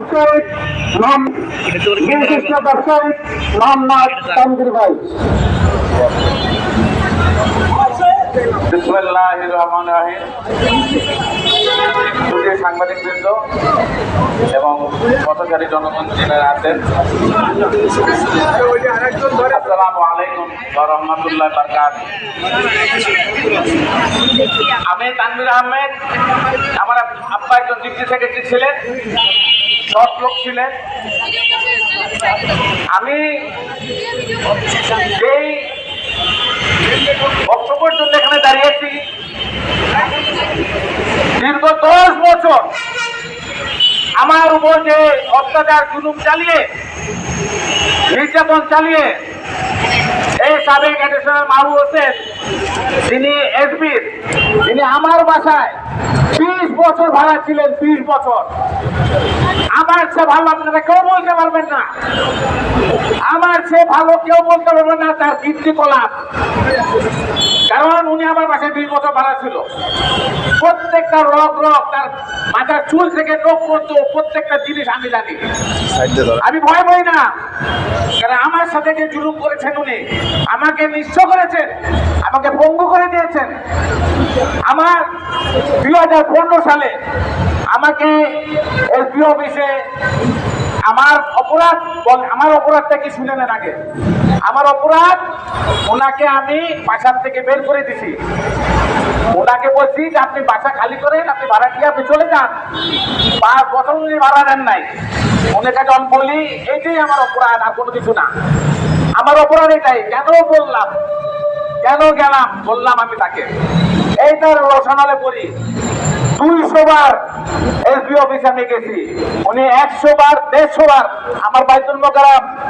ব্যবসায়িক নাম বিশিষ্ট ব্যবসায়িক মোহাম্মদ তানভীর ভাই বিসমুল্লাহির রহমানির রহিম সুধীর সাংবাদিকবৃন্দ এবং পথচারী জনগণ যিনারা আছেন, আসসালামু আলাইকুম রাহমাতুল্লাহ বারকাত আমি তানভীর আহমেদ, আমার আব্বা একজন ডিপ্টি সেক্রেটারি ছিলেন, সৎ লোক ছিলেন। আমি যেই বক্তব্যের জন্য এখানে দাঁড়িয়েছি দীর্ঘ দশ বছর আমার উপর যে অত্যাচার জুলুম চালিয়ে নির্যাতন চালিয়ে এই সাবেক অ্যাডিশনাল মাহবুব হোসেন তিনি এসপির তিনি আমার বাসায় বিশ বছর ভাড়া ছিলেন বিশ বছর। আমার সে ভালো আপনারা কেউ বলতে পারবেন না। আমার সে ভালো কেউ বলতে পারবেন না তার কীর্তিকলাপ কারণ উনি আমার বাসায় দুই বছর ভাড়া ছিল। প্রত্যেকটা রক রক তার মাথার চুল থেকে নখ পর্যন্ত প্রত্যেকটা জিনিস আমি জানি। আমি ভয় পাই না। কারণ আমার সাথে যে জুলুম করেছেন উনি আমাকে নিঃস্ব করেছেন, আমাকে পঙ্গু করে দিয়েছেন। আমার দুই হাজার পনেরো সালে আমাকে এসপি অফিসে আমার অপরাধ আমার অপরাধটা কি শুনে নেন আগে? আমার অপরাধ, ওনাকে আমি বাসার থেকে বের করে দিছি। ওনাকে বলছি যে আপনি বাসা খালি করেন, আপনি ভাড়া দিয়ে আপনি চলে যান। বা বছর ভাড়া নেন নাই। ওনাকে যখন বলি এটাই আমার অপরাধ, আর কোনো কিছু না। আমার অপরাধ এটাই কেন বললাম? কেন গেলাম? বললাম আমি তাকে। এই তার রসনালে পড়ি। দুইশো বার এসবি অফিসে গেছি। উনি একশো বার, দেড়শো বার। আমার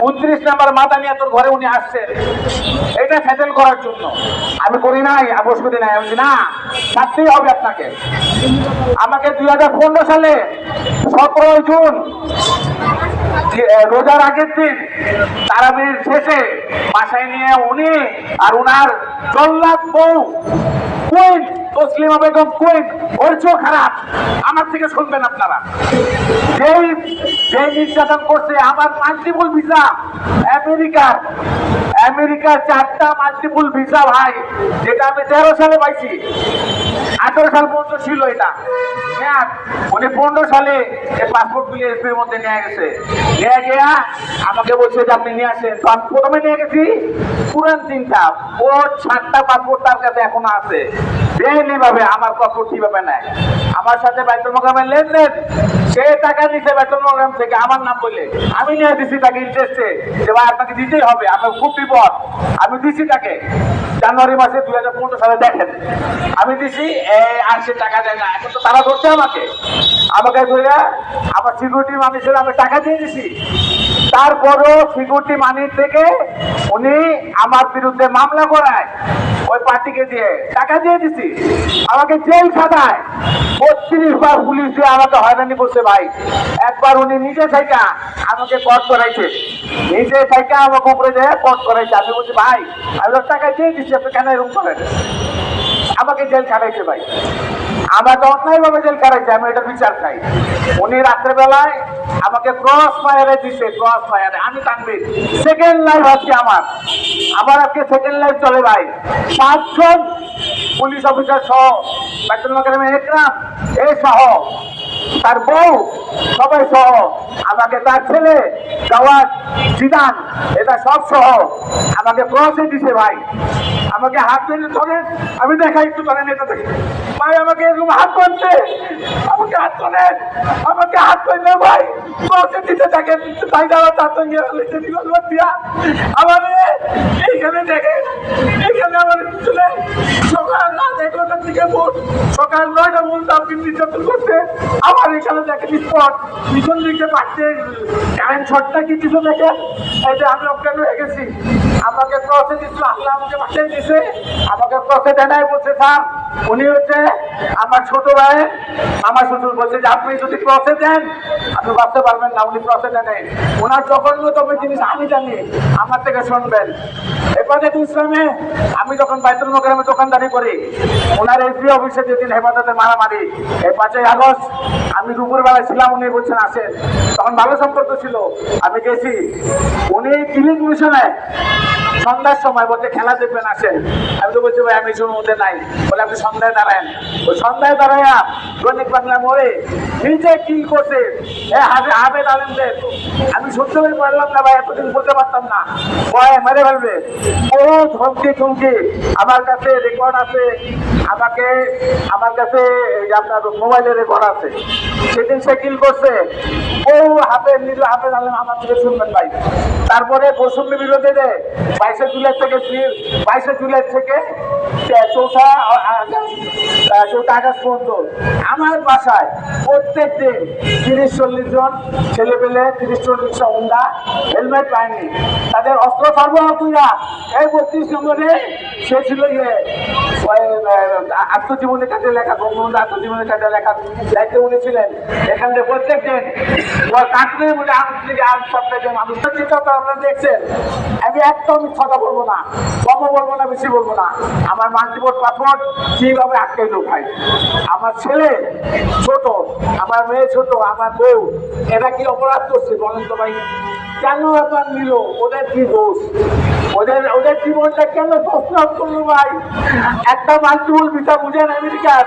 উনত্রিশ নাম্বার মাদানিয়া তোর ঘরে উনি আসছেন এটা করার জন্য। আমি থাকতেই হবে আপনাকে। আমাকে দুই হাজার পনেরো সালে সতেরোই জুন রোজার আগের দিন তারাবির শেষে বাসায় নিয়ে উনি আর উনার জল্লাদ বউ, কুইন, তসলিমা বেগম কুইন ওর চেয়েও খারাপ। আমার থেকে শুনবেন আপনারা। যেই যেই নির্যাতন করছে আমার মাল্টিপল ভিসা আমেরিকার আমেরিকার চারটা মাল্টিপুল ভিসা ভাই, যেটা আমি তেরো সালে পাইছি। আঠারো সাল পর্যন্ত ছিল এটা। মেয়াদ উনি পনেরো সালে পাসপোর্ট গুলি মধ্যে নিয়ে গেছে। নিয়ে গিয়া আমাকে বলছে যে আপনি নিয়ে আসেন। তো আমি প্রথমে নিয়ে গেছি পুরান তিনটা। ও সাতটা পাসপোর্ট তার কাছে এখনও আছে। আমার পাসপোর্ট কীভাবে নেয়? আমার সাথে বাইতুল মোকামের লেনদেন। সে টাকা নিছে বাইতুল মোকাম থেকে। আমার নাম বলে। আমি নিয়ে দিছি তাকে ইন্টারেস্টে যে ভাই, আপনাকে দিতেই হবে। আমার খুব আমি দিছি তাকে। জানুয়ারি মাসে দুই হাজার পনেরো সালে দেখেন। আমি দিছি টাকা দেয় না। তারা ধরছে আমাকে। আমাকে ধরে আমার সিকিউরিটি মানুষের আমি টাকা দিয়ে দিছি। তারপরও সিকিউরিটি মানি থেকে উনি আমার বিরুদ্ধে মামলা করায়। ওই পার্টিকে দিয়ে টাকা দিয়ে দিছি। আমাকে জেল খাটায়। বত্রিশ বার পুলিশ দিয়ে আমাকে হয়রানি করছে ভাই। একবার উনি নিজে থেকে আমাকে কট করাইছে। নিজে থেকে আমাকে উপরে দিয়ে কট করাইছে। আমি বলছি, ভাই, আমি ওর টাকা দিয়ে দিচ্ছি আপনি কেন এরকম করেন? আমাকে জেল খাটাইছে, ভাই। আমাকে অন্যায়ভাবে জেল খাটাইছে, আমি এটা বিচার চাই। উনি রাত্রেবেলায় আমাকে ক্রস ফায়ারে দিছে, ক্রস ফায়ারে। আমি টানবি সেকেন্ড লাইফ আজকে আমার। আমার আজকে সেকেন্ড লাইফ চলে, ভাই। পাঁচজন পুলিশ অফিসার সহ বেতন একরাম এ সহ তার বউ, সবাই সহ, আমাকে তার ছেলে জিদান, এটা সব সহ, আমাকে ক্রসে দিছে ভাই। আমাকে হাত ধরে ধরেন আমি দেখাই একটু ধরেন এটা দেখি ভাই আমাকে এরকম হাত ধরছে। আমাকে হাত ধরেন আমাকে হাত ধরলে ভাই ক্রসে দিতে থাকেন তাই যাওয়া তার সঙ্গে দিয়া। আমার এইখানে দেখেন এইখানে আমার ছেলে সকাল রাত এগারোটার দিকে ভোর, সকাল নয়টা পর্যন্ত আপনি নির্যাতন করতে। আমার এখানে দেখেন স্পট, পিছন দিকে পাচ্ছে কারেন্ট শর্টটা কি কিছু দেখেন? এই যে আমি অজ্ঞান হয়ে গেছি। আমাকে ক্রসে দিচ্ছিল আল্লাহ আমাকে বাঁচিয়ে দিছে আমাকে ক্রসে দেনায় বলছে, স্যার, উনি হচ্ছে আমার ছোট ভাই। আমার শ্বশুর বলছে যে, আপনি যদি ক্রসে দেন, আপনি বাঁচতে পারবেন না, উনি ক্রসে দেন ওনার জঘন্যতম জিনিস, আমি জানি, আমার থেকে শুনবেন। হেফাজত ইসলামে আমি যখন বাইতুল মোকামে দোকানদারি করি ওনার এসবি অফিসে যেদিন হেফাজতে মারামারি, এই পাঁচই আগস্ট, আমি দুপুরবেলায় ছিলাম, উনি বলছেন, আসেন। তখন ভালো সম্পর্ক ছিল, আমি গেছি। উনি ক্লিনিক মিশনে সন্ধ্যার সময় বলছে, খেলা দেখবেন, আসেন। আমি তো বলছি, ভাই, আমি শুনে মধ্যে নাই। বলে, আপনি সন্ধ্যায় দাঁড়ান ওই সন্ধ্যায় দাঁড়ায়া দৈনিক বাংলা মোড়ে নিজে কি করছে? এ, হাবে আমি সত্যি করে পারলাম না, ভাই, এতদিন বলতে পারতাম না। ভয় মেরে ফেলবে। ও ধমকি ধমকি আমার কাছে রেকর্ড আছে। আমাকে, আমার কাছে আপনার মোবাইলের রেকর্ড আছে। সেদিন সে কিল করছে। ও হাতে নিল হাতে আলেম আমার থেকে শুনবেন, ভাই। তারপরে বৈষম্য বিরোধী বাইশে জুলাই থেকে বাইশে জুলাই থেকে চৌঠা চৌঠা আগস্ট পর্যন্ত। আমার বাসায় প্রত্যেক দিন তিরিশ চল্লিশ জন ছেলে পেলে তিরিশ চল্লিশ হুন্ডা হেলমেট পায়নি। তাদের অস্ত্র সরবরাহ কইরা এই বত্রিশ নম্বরে সে ছিল ইয়ে আত্মজীবনী কাটে লেখা, বঙ্গবন্ধু আত্মজীবনী কাটে লেখা দায়িত্বে উনি ছিলেন। এখানে প্রত্যেক দিন কাটলে বলে আন্তর্জাতিক আজ সপ্তাহে মানুষ চিন্তা আপনারা দেখছেন। আমি একদম কথা বলব না, কমও বলব না বেশি বলব না। আমার মাল্টিপোর্ট পাসপোর্ট কীভাবে আটকাইলো ভাই। আমার ছেলে ছোট, আমার মেয়ে ছোট, আমার বউ, এরা কি অপরাধ করছে বলেন তো ভাই? কেন আপনার নিল? ওদের কি দোষ? ওদের ওদের জীবনটা কেন প্রশ্ন করল ভাই? একটা মাল্টিপল ভিসা বুঝেন আমেরিকার?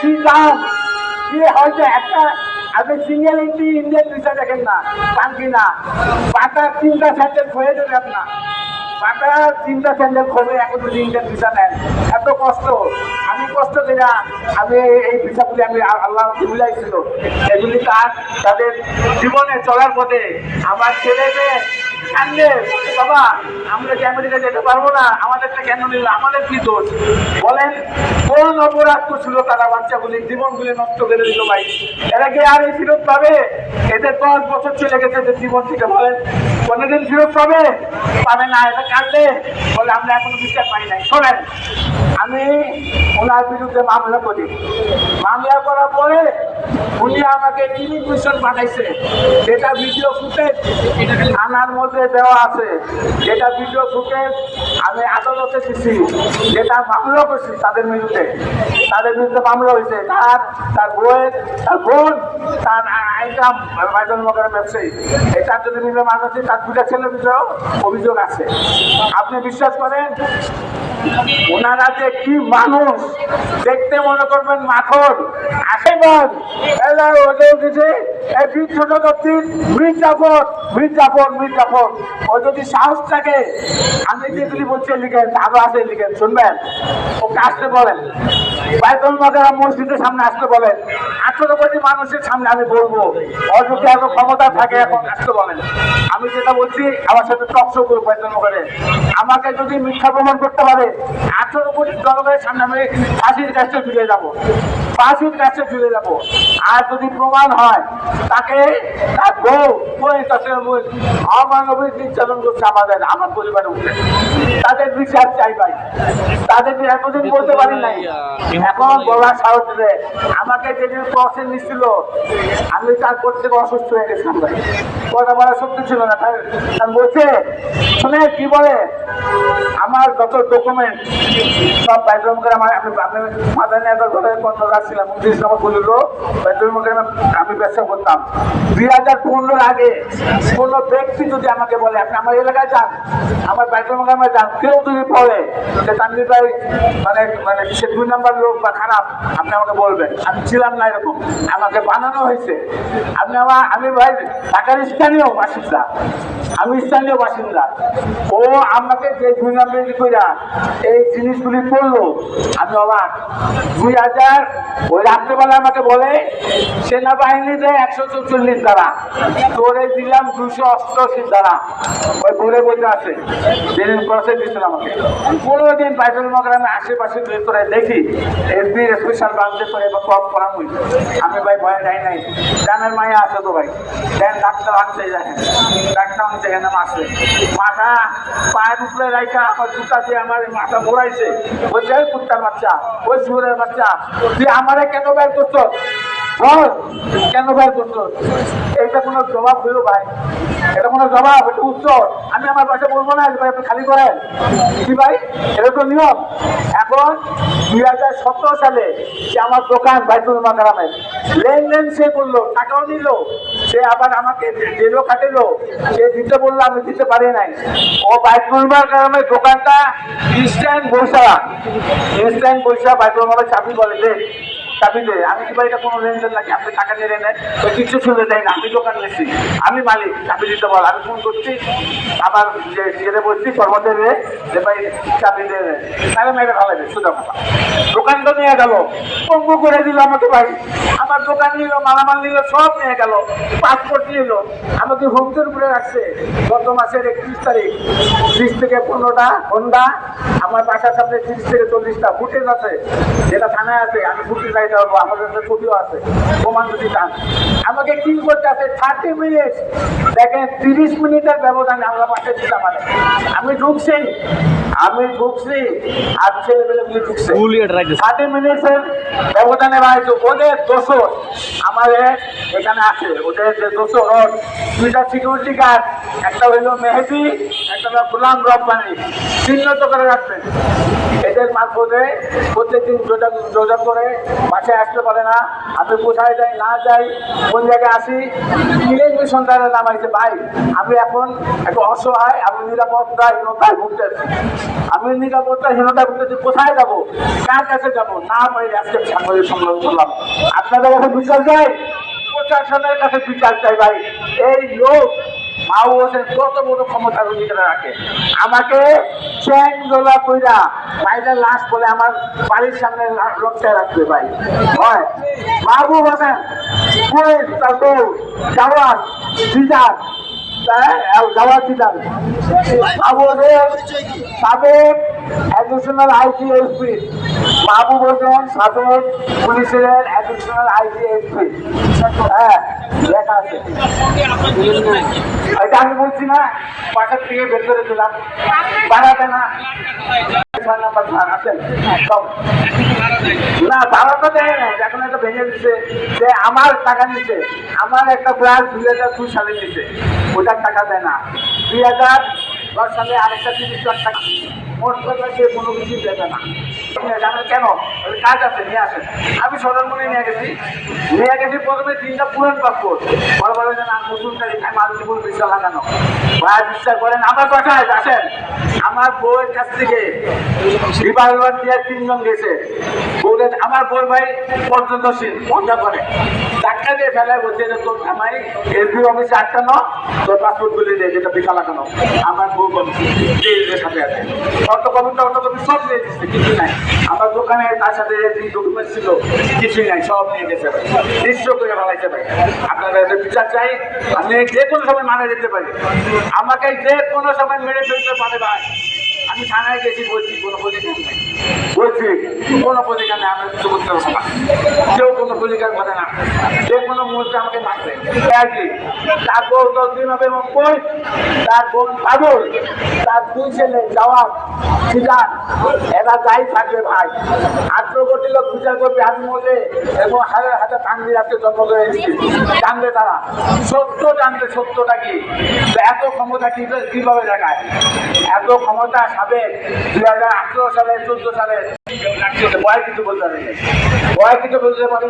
কি দাম কি হয়তো একটা, আপনি সিঙ্গেল ইন্ডি ইন্ডিয়ান ভিসা দেখেন না কানকি না? পাতা তিনটা স্যান্ডেল হয়ে যাবে আপনার। পাতা তিনটা স্যান্ডেল খোলে এখন যদি ইন্ডিয়ান ভিসা নেন। এত কষ্ট। আমি কষ্ট করি না আমি এই- এই ভিসাগুলি আমি আল্লাহ বুঝাইছিল এগুলি তার তাদের জীবনে চলার পথে আমার ছেলে মেয়ে কান্দে বাবা, আমরা কি আমেরিকা যেতে পারব না, আমাদেরটা কেন নিল? আমাদের কি দোষ? বলেন, কোন অপরাধ করছিল তারা বাচ্চাগুলি? জীবনগুলি নষ্ট করে দিল ভাই। এরা কি আর এই ফেরত পাবে? এদের দশ বছর চলে গেছে এদের জীবন থেকে, বলেন। কোনোদিন ফেরত পাবে? পাবে না এটা কাঁদলে বলে, আমরা এখনও বিচার পাই নাই। শোনেন, আমি ওনার বিরুদ্ধে মামলা করি। মামলা করার পরে উনি আমাকে মিশন পাঠাইছে। যেটা ভিডিও ফুটেজ থানার মধ্যে দেওয়া আছে যেটা ভিডিও ফুটেজ আমি আদালতে দিচ্ছি যেটা মামলা করছি তাদের বিরুদ্ধে তাদের বিরুদ্ধে মামলা হয়েছে তার তার বউয়ের তার বোন তার আইকাম বাইদল মগরের ব্যবসায়ী চারজনের বিরুদ্ধে মামলা আছে তার দুটা ছেলের বিরুদ্ধেও অভিযোগ আছে আপনি বিশ্বাস করেন ওনারা যে কি মানুষ দেখতে মনে করবেন মাখন আশীর্বাদ এলা ওদের এই বীর দত্তির বীর জাফর ও যদি সাহস থাকে, আমি যেগুলি বলছি লিখেন, আরও আছে লিখেন, শুনবেন? ওকে আসতে বলেন। বাইতুল মাদারা মসজিদের সামনে আসতে বলেন। আঠারো কোটি মানুষের সামনে আমি বলব ওর যদি এত ক্ষমতা থাকে, এখন আসতে বলেন। আমি যেটা বলছি, আমার সাথে টকশো করব বাইতুল করে আমাকে যদি মিথ্যা প্রমাণ করতে পারে, আঠারো কোটি জনগণের সামনে আমি ফাঁসির কাছে ঝুলে যাব। ফাঁসির কাছে ঝুলে যাব। আর যদি প্রমাণ হয় তাকে তার বউ অমানবিক নির্যাতন করছে আমাদের আমার পরিবারের উপরে। তাদের বিচার চাই ভাই। তাদের এতদিন বলতে পারি নাই। এখন বলার সাহস আমাকে যেদিন ক্রসে নিচ্ছিল আমি তারপর থেকে অসুস্থ হয়ে গেছিলাম ভাই। কথা বলা সত্যি ছিল না। তাই বলছে শুনে, কি বলে? আমার যত ডকুমেন্ট সব বেডরুম করে আমার আমি আমি মাদার নেতার ঘরে কন্ট্রো রাখছিলাম, উনত্রিশ নম্বর বলিল বেডরুম করে আমি ব্যবসা করতাম। দুই হাজার পনেরোর আগে কোনো ব্যক্তি যদি আমাকে বলে, আপনি আমার এলাকায় যান, আমার বেডরুম গ্রামে যান। কেউ যদি বলে যে, তানভীর ভাই মানে মানে সে দুই নম্বর লোক বা খারাপ, আপনি আমাকে বলবেন। আমি ছিলাম না এরকম। আমাকে বানানো হয়েছে। আপনি আমার আমি ভাই, ঢাকার স্থানীয় বাসিন্দা। আমি স্থানীয় বাসিন্দা। ও আমাকে যে দুই নম্বর কইরা এই জিনিসগুলি করল, আমি অবাক। দুই হাজার, ওই রাত্রেবেলা আমাকে বলে সেনাবাহিনীতে একশো চৌচল্লিশ দ্বারা, তোরে দিলাম দুশো অষ্টআশি দ্বারা। ওই ঘুরে বইতে আছে দিন ক্রসে দিচ্ছিল আমাকে। পনেরো দিন বাইতুল মগরামে আশেপাশে ভেতরে দেখি এসবি স্পেশাল ব্রাঞ্চে তো এবার কম করা হইল আমি ভাই ভয় যাই নাই। গ্রামের মায়া আছে তো ভাই। দেন ডাক্তার আনতে যায় ডাক্তার আমি সেখানে মাসে মাথা পায়ের উপরে রাখা আমার জুতা দিয়ে আমার মাথা মোড়াইছে। ওই যে কুত্তার বাচ্চা ওই সুরের বাচ্চা। তুই আমারে কেন বের করছ কেন বের করছ? এইটা কোনো জবাব হইল ভাই। এটা কোনো জবাব, এটা উত্তর আমি আমার পাশে বলব না যে ভাই আপনি খালি করেন। কি ভাই? এটা তো নিয়ম। এখন দুই হাজার সতেরো সালে সে আমার দোকান বাইতুল মাকারামে। লেনদেন সে করল, টাকাও নিল। সে আবার আমাকে জেলও খাটেলো। সে দিতে বলল, আমি দিতে পারি নাই। ও বাইতুল মাকারামের দোকানটা ইনস্ট্যান্ট বৈশা ইনস্ট্যান্ট বৈশা বাইতুল মাকার চাবি বলে দে চাবি আমি কি এটা কোনো লেনদেন নাকি? আপনি টাকা নিয়ে নেন তো কিছু শুনে দেয় না আমি দোকান নিয়েছি। আমি মালিক চাবি দিতে বল, আমি ফোন করছি। আমার যে যেটা বলছি, কর্মচারী যে ভাই চাবি দিয়ে দেন তাহলে মেরে ভালো লাগে সুদা কথা। দোকান তো নিয়ে গেল। পঙ্গু করে দিল আমাকে ভাই। আমার দোকান নিল, মালামাল নিল, সব নিয়ে গেল। পাসপোর্ট নিল। আমাকে হোমসের উপরে রাখছে। গত মাসের একত্রিশ তারিখ। ত্রিশ থেকে পনেরোটা হোন্ডা আমার বাসার সামনে তিরিশ থেকে চল্লিশটা ফুটেজ আছে। যেটা থানায় আছে, আমি ফুটেজ পারব আমার কাছে ছবিও আছে প্রমাণ যদি চান। আমাকে কি করতে আছে? থার্টি মিনিট দেখেন তিরিশ মিনিটের ব্যবধানে আমরা পাশে দিলাম মানে আমি ঢুকছি আমি ঢুকছি আর ছেলেমেয়েগুলি ঢুকছে। থার্টি মিনিটের ব্যবধানে ভাই ওদের দোষর আমাদের এখানে আছে ওদের যে দোষর দুইটা সিকিউরিটি গার্ড একটা হইল মেহেদি একটা হলো গোলাম রব্বানি। চিহ্নিত করে রাখবেন। এদের মারফতে প্রত্যেকদিন যোজা করে, বাসায় আসতে পারে না। আমি কোথায় যাই, না যাই, কোন জায়গায় আসি ইংরেজি সন্তানের নাম নামাইছে ভাই, আমি এখন একটু অসহায়, আমি নিরাপত্তাহীনতায় ভুগতেছি। আমি নিরাপত্তাহীনতায় ভুগতেছি, কোথায় যাব, কার কাছে যাব, না পারি আজকে সাংবাদিক সম্মেলন করলাম। আপনাদের কাছে বিচার চাই, প্রশাসনের কাছে বিচার চাই, ভাই। এই লোক মাও হোসেন কত হয় সাবেক অ্যাডিশনাল আইজিএসপি মাহবুব হোসেন সাবেক পুলিশের অ্যাডিশনাল আইজিএসপি হ্যাঁ। লেখা আছে আমি বলছি না, বাসার থেকে বের করে দিলাম। বাড়াবে না। ভাড়া তো দেয় না এখন একটা ভেঙে দিচ্ছে যে আমার টাকা নিচ্ছে আমার একটা ফ্ল্যাট দুই হাজার দুই সালে নিচ্ছে ওটার টাকা দেয় না। দুই হাজার দশ সালে আরেকটা তিরিশ মোট কথা কোনো কিছু দেবে না। জানেন কেন? কাজ আছে, নিয়ে আমি নিয়ে গেছি। নিয়ে গেছি প্রথমে তিনটা পুরান পাসপোর্ট। যেন লাগানো। বিশ্বাস করেন, আমার কথায় আসেন। আমার বউয়ের কাছ থেকে দিয়ে তিনজন গেছে। বউদের আমার বউ ভাই পর্যন্তশীল পর্যা করে। ডাক্তার দিয়ে ফেলায় বলছে যে, তোর জামাই এসপি অফিসে আটকানো তোর পাসপোর্ট গুলি দিয়ে যেটা বিকা লাগানো আমার বউ বলছে সাথে আছে? অর্থ কপিটা অর্থ কপি সব নিয়ে দিচ্ছে কিছু নাই। আমার দোকানে তার সাথে যে ডকুমেন্ট ছিল, কিছুই নাই, সব নিয়ে গেছে ভাই। নিশ্চয় করে ফেলাইছে ভাই। আপনারা বিচার চাই, আমি যে কোনো সময় মারা যেতে পারি। আমাকে যে কোনো সময় মেরে ফেলতে পারে ভাই। আমি থানায় গেছি বলছি কোনো প্রতিকার নেই। বলছি? কোনো প্রতিকার নেই আমি কিছু করতে পারব না। কেউ কোনো প্রতিকার করে না। যে কোনো মুহূর্তে আমাকে মারবে একই তার বউ দশ দিন হবে মুম্বই তার বোন পাগল তার দুই ছেলে জওয়াব সিজান এরা যাই থাকবে ভাই। আঠারো কোটি লোক বিচার করবে হাত মধ্যে এবং হাজার হাজার কান্দি রাখতে জন্ম করে জানবে তারা। সত্য জানবে সত্যটা কি? এত ক্ষমতা কীভাবে দেখায় এত ক্ষমতা সাবেক দুই হাজার আঠেরো সালে চোদ্দ সালে কিছু বলতে পারে কিছু বলতে পারে।